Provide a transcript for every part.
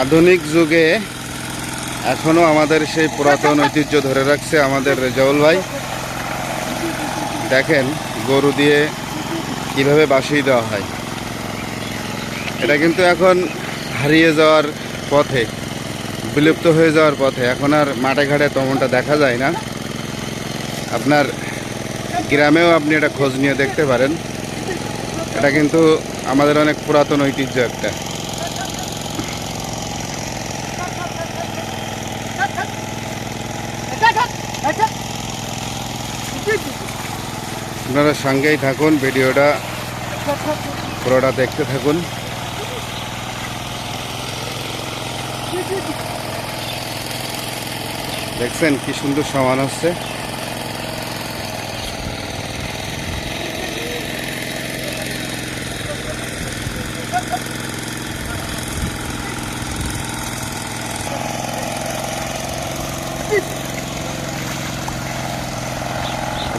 আধুনিক যুগে এখনও আমাদের সেই পুরাতন ঐতিহ্য ধরে রাখছে আমাদের রেজাউল ভাই। দেখেন গরু দিয়ে কীভাবে বাসিয়ে দেওয়া হয়। এটা কিন্তু এখন হারিয়ে যাওয়ার পথে, বিলুপ্ত হয়ে যাওয়ার পথে। এখন আর মাঠে ঘাটে তেমনটা দেখা যায় না। আপনার গ্রামেও আপনি এটা খোঁজ নিয়ে দেখতে পারেন। এটা কিন্তু আমাদের অনেক পুরাতন ঐতিহ্য একটা। আপনারা সঙ্গেই থাকুন, ভিডিওটা পুরোটা দেখতে থাকুন। দেখছেন কি সুন্দর সমান হচ্ছে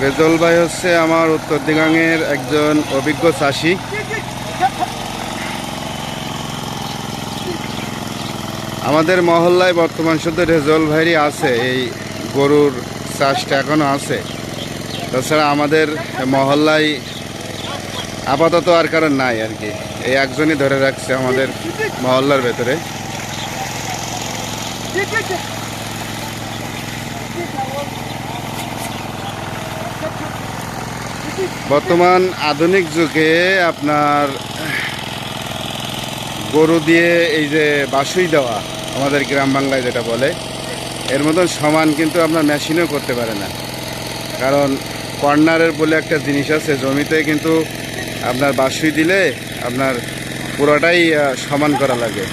রেজল ভাই হচ্ছে আমার উত্তর দিগাঙের একজন অভিজ্ঞ চাষি। আমাদের মহল্লায় বর্তমান শুধু রেজল ভাইরই আছে, এই গরুর চাষটা এখনও আছে। তাছাড়া আমাদের মহল্লায় আপাতত আর কারণ নাই আর কি। এই একজনই ধরে রাখছে আমাদের মহল্লার ভেতরে। বর্তমান আধুনিক যুগে আপনার গরু দিয়ে এই যে বাসুই দেওয়া আমাদের গ্রাম বাংলায় যেটা বলে, এর মতন সমান কিন্তু আপনার মেশিনেও করতে পারে না। কারণ কর্নারের বলে একটা জিনিস আছে, জমিতে কিন্তু আপনার বাসুই দিলে আপনার পুরোটাই সমান করা লাগে।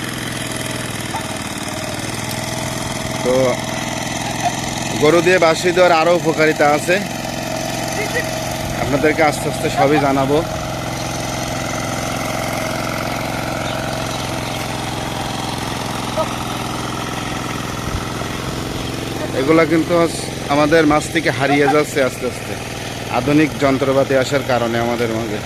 তো গরু দিয়ে বাসুই দেওয়ার আরও উপকারিতা আছে। আপনাদেরকে আস্তে আস্তে সবই জানাব। এগুলা কিন্তু আমাদের মাছ থেকে হারিয়ে যাচ্ছে আস্তে আস্তে। আধুনিক যন্ত্রপাতি আসার কারণে আমাদের মাঝে।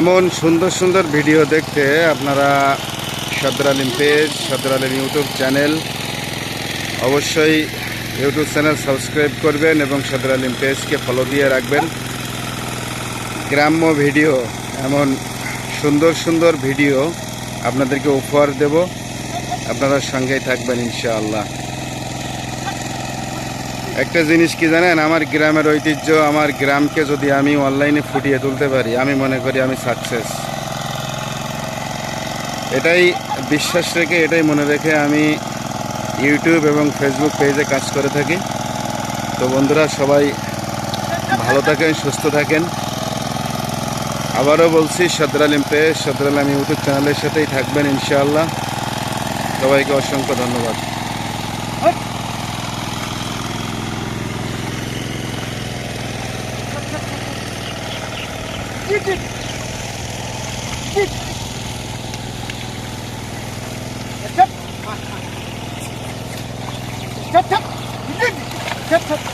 এমন সুন্দর সুন্দর ভিডিও দেখতে আপনারা Sadar Alim page, Sadar Alim YouTube channel অবশ্যই ইউটিউব চ্যানেল সাবস্ক্রাইব করবেন এবং সদর আলিম পেজকে ফলো দিয়ে রাখবেন। গ্রাম্য ভিডিও, এমন সুন্দর সুন্দর ভিডিও আপনাদেরকে উপহার দেব। আপনারা সঙ্গেই থাকবেন ইনশাআল্লাহ। একটা জিনিস কি জানেন? আমার গ্রামের ঐতিহ্য, আমার গ্রামকে যদি আমি অনলাইনে ফুটিয়ে তুলতে পারি, আমি মনে করি আমি সাকসেস এটাই বিশ্বাস রেখে, এটাই মনে রেখে আমি ইউটিউব এবং ফেসবুক পেজে কাজ করে থাকি। তো বন্ধুরা, সবাই ভালো থাকেন, সুস্থ থাকেন। আবারও বলছি, সদর আলিম পেজ, সদর আলিম ইউটিউব চ্যানেলের সাথেই থাকবেন ইনশাআল্লাহ। সবাইকে অসংখ্য ধন্যবাদ। Vite, vite Vite Stop Stop Stop Vite, vite Stop, stop